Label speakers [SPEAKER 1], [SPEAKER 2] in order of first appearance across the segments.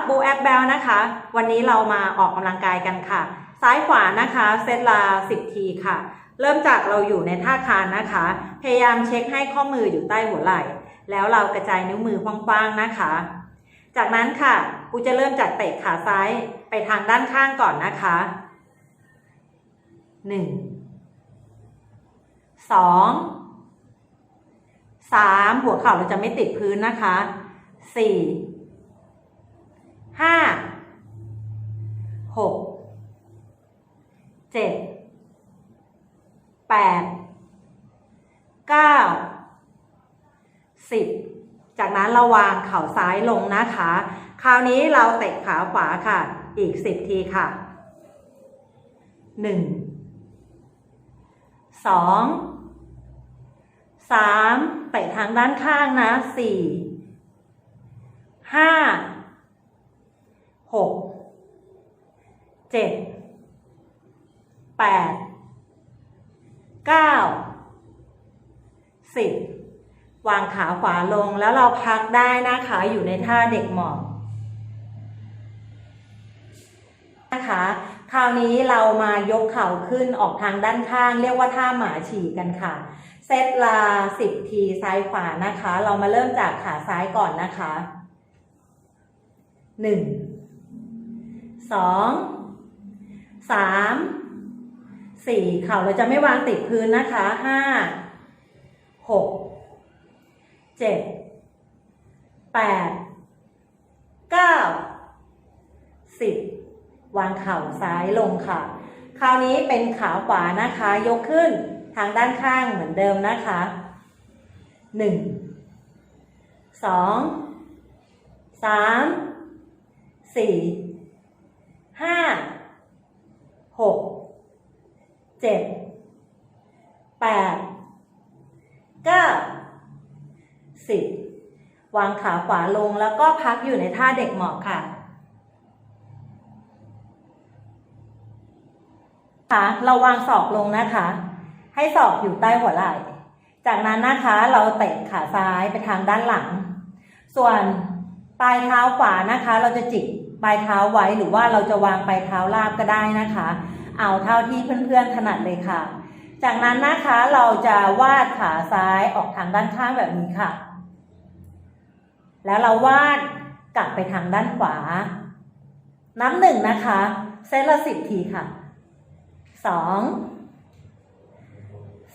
[SPEAKER 1] ับบูแอปแบลนะคะ วันนี้เรามาออกกำลังกายกันค่ะ ซ้ายขวานะคะเซตลา 10 ทีค่ะ เริ่มจากเราอยู่ในท่าคานนะคะ พยายามเช็คให้ข้อมืออยู่ใต้หัวไหล่ แล้วเรากระจายนิ้วมือกว้างๆนะคะ จากนั้นค่ะกูจะเริ่มจากเตะขาซ้ายไปทางด้านข้างก่อนนะคะ 1 2 3 หัวเข่าเราจะไม่ติดพื้นนะคะ 4 แปดเก้าสิบจากนั้นเราวางเข่าซ้ายลงนะคะ คราวนี้เราเตะขาขวาค่ะ อีกสิบทีค่ะหนึ่งสองสามเตะทางด้านข้างนะสี่ห้าหกเจ็ดแปด สิบวางขาขวาลงแล้วเราพักได้นะคะอยู่ในท่าเด็กหมอบนะคะคราวนี้เรามายกเข่าขึ้นออกทางด้านข้าง เรียกว่าท่าหมาฉี่กันค่ะ เซตลสิบทีซ้ายขวานะคะ เรามาเริ่มจากขาซ้ายก่อนนะคะหนึ่งสองสามสี่เข่าเราจะไม่วางติดพื้นนะคะห้า หกเจ็ดแปดเก้าสิบวางเข่าซ้ายลงค่ะ คราวนี้เป็นขาขวานะคะ ยกขึ้นทางด้านข้างเหมือนเดิมนะคะหนึ่งสองสามสี่ห้าหกเจ็ดแปด เก้าสิบวางขาขวาลงแล้วก็พักอยู่ในท่าเด็กหมอบค่ะค่ะเราวางศอกลงนะคะ ให้ศอกอยู่ใต้หัวไหล่ จากนั้นนะคะเราเตะขาซ้ายไปทางด้านหลัง ส่วนปลายเท้าขวานะคะ เราจะจิกปลายเท้าไว้หรือว่าเราจะวางปลายเท้าราบก็ได้นะคะ เอาเท่าที่เพื่อนๆถนัดเลยค่ะ จากนั้นนะคะเราจะวาดขาซ้ายออกทางด้านข้างแบบนี้ค่ะ แล้วเราวาดกลับไปทางด้านขวาน้ำหนึ่งนะคะเซตละสิบทีค่ะสอง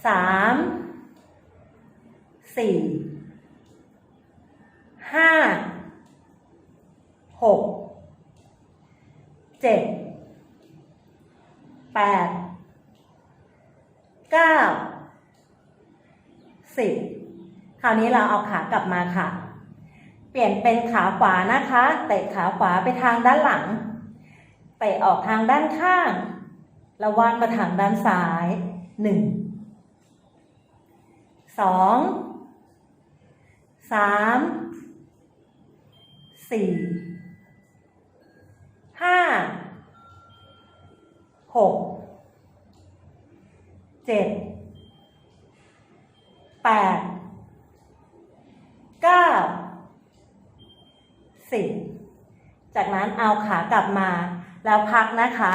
[SPEAKER 1] สามสี่ห้าหกเจ็ดแปด เก้าสิบคราวนี้เราเอาขากลับมาค่ะ เปลี่ยนเป็นขาขวานะคะเตะขาขวาไปทางด้านหลังเตะออกทางด้านข้างแล้ววางมาทางด้านซ้ายหนึ่งสองสามสี่ห้าหก เจ็ดแปดเก้าสิบจากนั้นเอาขากลับมา แล้วพักนะคะ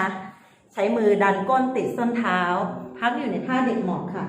[SPEAKER 1] ใช้มือดันก้นติดส้นเท้า พักอยู่ในท่าเด็กหมอบค่ะ